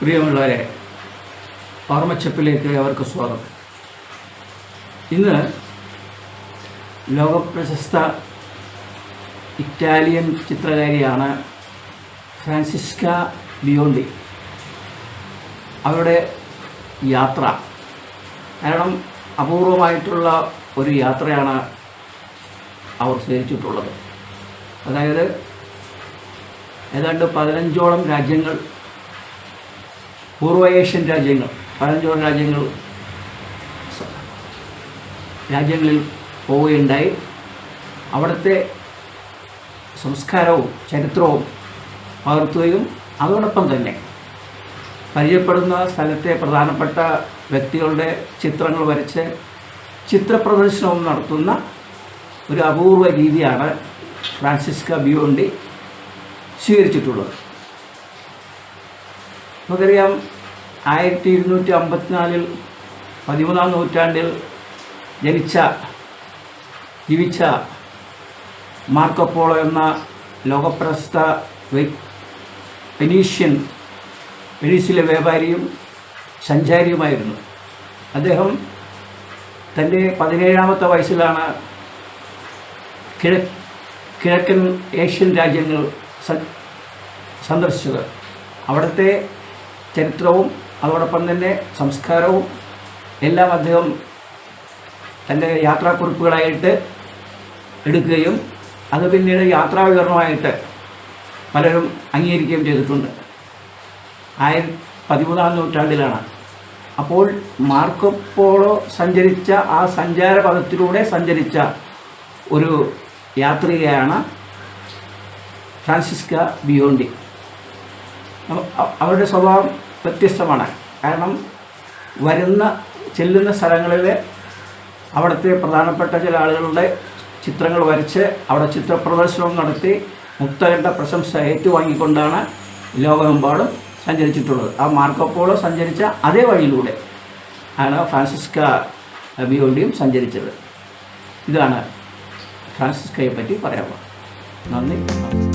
പ്രിയമുള്ളവരെ ഓർമ്മച്ചപ്പിലേക്ക് അവർക്ക് സ്വാഗതം. ഇന്ന് ലോകപ്രശസ്ത ഇറ്റാലിയൻ ചിത്രകാരിയാണ് ഫ്രാൻസിസ്ക ബിയോണ്ടി. അവരുടെ യാത്ര കാരണം അപൂർവമായിട്ടുള്ള ഒരു യാത്രയാണ് അവർ സ്വീകരിച്ചിട്ടുള്ളത്. അതായത് ഏതാണ്ട് പതിനഞ്ചോളം രാജ്യങ്ങൾ പൂർവ ഏഷ്യൻ രാജ്യങ്ങൾ പഴഞ്ചോൾ രാജ്യങ്ങൾ രാജ്യങ്ങളിൽ പോവുകയുണ്ടായി. അവിടുത്തെ സംസ്കാരവും ചരിത്രവും പകർത്തുകയും അതോടൊപ്പം തന്നെ പരിചയപ്പെടുന്ന സ്ഥലത്തെ പ്രധാനപ്പെട്ട വ്യക്തികളുടെ ചിത്രങ്ങൾ വരച്ച് ചിത്രപ്രദർശനവും നടത്തുന്ന ഒരു അപൂർവ രീതിയാണ് ഫ്രാൻസിസ്ക ബിയോണ്ടി സ്വീകരിച്ചിട്ടുള്ളത്. നമുക്കറിയാം ആയിരത്തി ഇരുന്നൂറ്റി അമ്പത്തിനാലിൽ പതിമൂന്നാം നൂറ്റാണ്ടിൽ ജനിച്ച ജീവിച്ച മാർക്കോപ്പോളോ എന്ന ലോകപ്രശസ്ത വെനീഷ്യൻ വെനീസിലെ വ്യാപാരിയും സഞ്ചാരിയുമായിരുന്നു. അദ്ദേഹം തന്റെ പതിനേഴാമത്തെ വയസ്സിലാണ് കിഴ കിഴക്കൻ ഏഷ്യൻ രാജ്യങ്ങൾ സന്ദർശിച്ചത്. അവിടുത്തെ ചരിത്രവും അതോടൊപ്പം തന്നെ സംസ്കാരവും എല്ലാം അദ്ദേഹം തന്റെ യാത്രാക്കുറിപ്പുകളായിട്ട് എടുക്കുകയും അത് പിന്നീട് യാത്രാ വിവരണമായിട്ട് പലരും അംഗീകരിക്കുകയും ചെയ്തിട്ടുണ്ട്. ആയിര പതിമൂന്നാം നൂറ്റാണ്ടിലാണ്. അപ്പോൾ മാർക്കോപ്പോളോ സഞ്ചരിച്ച ആ സഞ്ചാരപഥത്തിലൂടെ സഞ്ചരിച്ച ഒരു യാത്രികയാണ് ഫ്രാൻസിസ്ക ബിയോണ്ടി. അവ- അവ- അവരുടെ സ്വഭാവം വ്യത്യസ്തമാണ്. കാരണം വരുന്ന ചെല്ലുന്ന സ്ഥലങ്ങളിൽ അവിടുത്തെ പ്രധാനപ്പെട്ട ചില ആളുകളുടെ ചിത്രങ്ങൾ വരച്ച് അവിടെ ചിത്രപ്രദർശനവും നടത്തി മുക്തകണ്ഠ പ്രശംസ ഏറ്റുവാങ്ങിക്കൊണ്ടാണ് ലോകമെമ്പാടും സഞ്ചരിച്ചിട്ടുള്ളത്. ആ മാർക്കോപ്പോളോ സഞ്ചരിച്ച അതേ വഴിയിലൂടെ ആണ് ഫ്രാൻസിസ്ക ബിയോണ്ടിയും സഞ്ചരിച്ചത്. ഇതാണ് ഫ്രാൻസിസ്കയെ പറ്റി പറയാനുള്ളത്. നന്ദി.